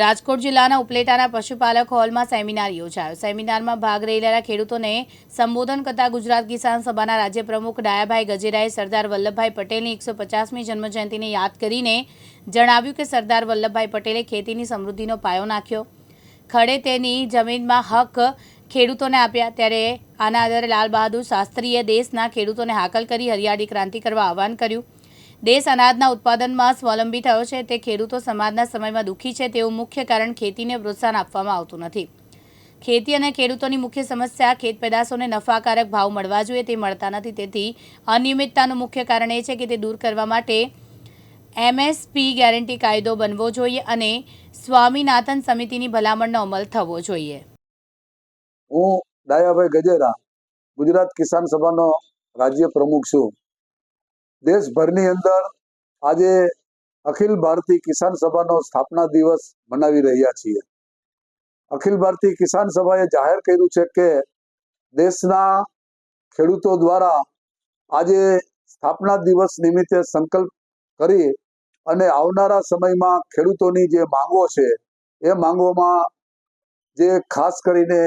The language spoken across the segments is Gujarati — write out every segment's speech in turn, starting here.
રાજકોટ જિલ્લાના ઉપલેટાના પશુપાલક હોલમાં સેમિનાર યોજાયો. સેમિનારમાં ભાગ રહેલા ખેડૂતોને સંબોધન કરતા ગુજરાત કિસાન સભાના રાજ્ય પ્રમુખ ડાયાભાઈ ગજેરાએ સરદાર વલ્લભભાઈ પટેલની એકસો પચાસમી જન્મજયંતિને યાદ કરીને જણાવ્યું કે સરદાર વલ્લભભાઈ પટેલે ખેતીની સમૃદ્ધિનો પાયો નાખ્યો. ખડે તેની જમીનમાં હક ખેડૂતોને આપ્યા. ત્યારે આના આધારે લાલ બહાદુર શાસ્ત્રીએ દેશના ખેડૂતોને હાકલ કરી હરિયાળી ક્રાંતિ કરવા આહવાન કર્યું. દેશ અનાજના ઉત્પાદનમાં સ્વાવલંબી થયો છે. તે ખેડૂતો સમાજના સમયમાં દુઃખી છે. તેવું મુખ્ય કારણ ખેતીને પ્રોત્સાહન આપવામાં આવતું નથી. ખેતી અને ખેડૂતોની મુખ્ય સમસ્યા ખેત પેદાશોને નફાકારક ભાવ મળવા જોઈએ. તે મળતા નથી. તેથી અનિયમિતતાનું મુખ્ય કારણ એ છે કે તે દૂર કરવા માટે એમએસપી ગેરંટી કાયદો બનવો જોઈએ અને સ્વામીનાથન સમિતિની ભલામણનો અમલ થવો જોઈએ. હું ડાયાભાઈ ગજેરા, ગુજરાત કિસાન સભાનો રાજ્ય પ્રમુખ છું. દેશભરની અંદર આજે અખિલ ભારતીય કિસાન સભાનો સ્થાપના દિવસ મનાવી રહ્યા છીએ. અખિલ ભારતીય કિસાન સભાએ જાહેર કર્યું છે કે દેશના ખેડૂતો દ્વારા આજે સ્થાપના દિવસ નિમિત્તે સંકલ્પ કરી અને આવનારા સમયમાં ખેડૂતોની જે માંગો છે, એ માંગોમાં જે ખાસ કરીને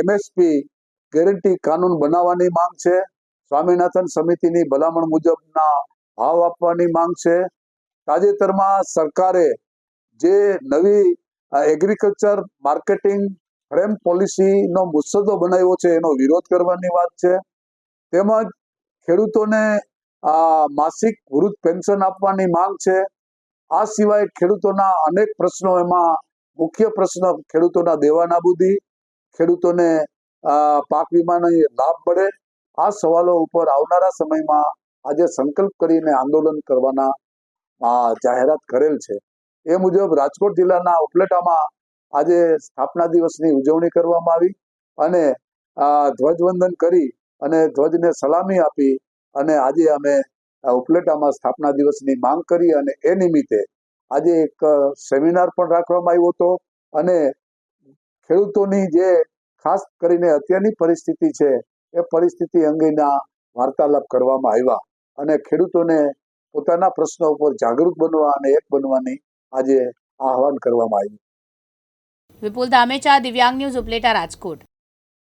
એમએસપી ગેરંટી કાનૂન બનાવવાની માંગ છે સ્વામિનાથન સમિતિની ભલામણ મુજબના ભાવ આપવાની માંગ છે. તાજેતરમાં સરકારે જે નવી એગ્રીકલ્ચર માર્કેટિંગ ફ્રેમ પોલિસીનો મુસદ્દો બનાવ્યો છે એનો વિરોધ કરવાની વાત છે. તેમજ ખેડૂતોને આ માસિક વૃદ્ધ પેન્શન આપવાની માંગ છે. આ સિવાય ખેડૂતોના અનેક પ્રશ્નો એમાં મુખ્ય પ્રશ્ન ખેડૂતોના દેવાનાબૂદી, ખેડૂતોને પાક વીમાનો લાભ મળે આ સવાલો ઉપર આવનારા સમયમાં આજે સંકલ્પ કરીને આંદોલન કરવાના જાહેરાત કરેલ છે. એ મુજબ રાજકોટ જિલ્લાના ઉપલેટામાં આજે સ્થાપના દિવસની ઉજવણી કરવામાં આવી અને ધ્વજવંદન કરી અને ધ્વજને સલામી આપી અને આજે અમે ઉપલેટામાં સ્થાપના દિવસની માંગ કરી અને એ નિમિત્તે આજે એક સેમિનાર પણ રાખવામાં આવ્યો હતો અને ખેડૂતોની જે ખાસ કરીને અત્યારની પરિસ્થિતિ છે એ પરિસ્થિતિ અંગેના વાર્તાલાપ કરવામાં આવ્યા અને ખેડૂતોને પોતાના પ્રશ્નો ઉપર જાગૃત બનવા અને એક બનવાની આજે આહવાન કરવામાં આવ્યું. વિપુલ ધામેચા દિવ્યાંગ ન્યૂઝ ઉપલેટા રાજકોટ.